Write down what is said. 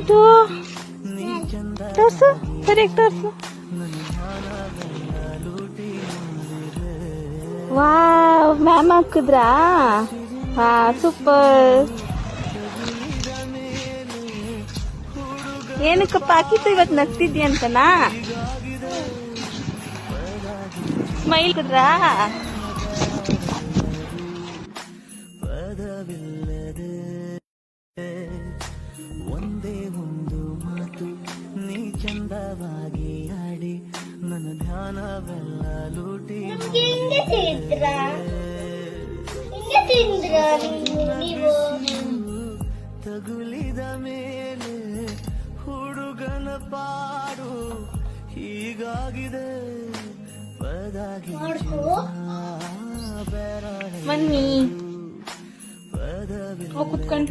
ಇದು ತೋರ್ಸು ಸರಿಯಾಗಿ ತೋರ್ಸು. ವಾವ್, ಮ್ಯಾಮ್ ಹಾಕಿದ್ರಾ? ಹಾ ಸೂಪರ್. ಏನಕ್ಕಪ್ಪ ಹಾಕಿತ್ತು ಇವತ್ತು ನಗ್ತಿದ್ಯ ಅಂತನಾ? ಸ್ಮೈಲ್ ಕುದ್ರಾ ಒಂದೇ ಚಂದವಾಗಿ ಆಡಿ ನನ್ನ ಧ್ಯಾನವೆಲ್ಲ ಲೂಟಿ ತಗುಲಿದ ಮೇಲೆ ಹುಡುಗನ ಪಾಡು ಹೀಗಾಗಿದೆ ಪದಾಗಿ ಮಾಡ್ಕೋ. ಪದವಿ ಮನ್ನಿ. ಪದವಿಲ್ಲ. ಕುತ್ಕೊಂಡು.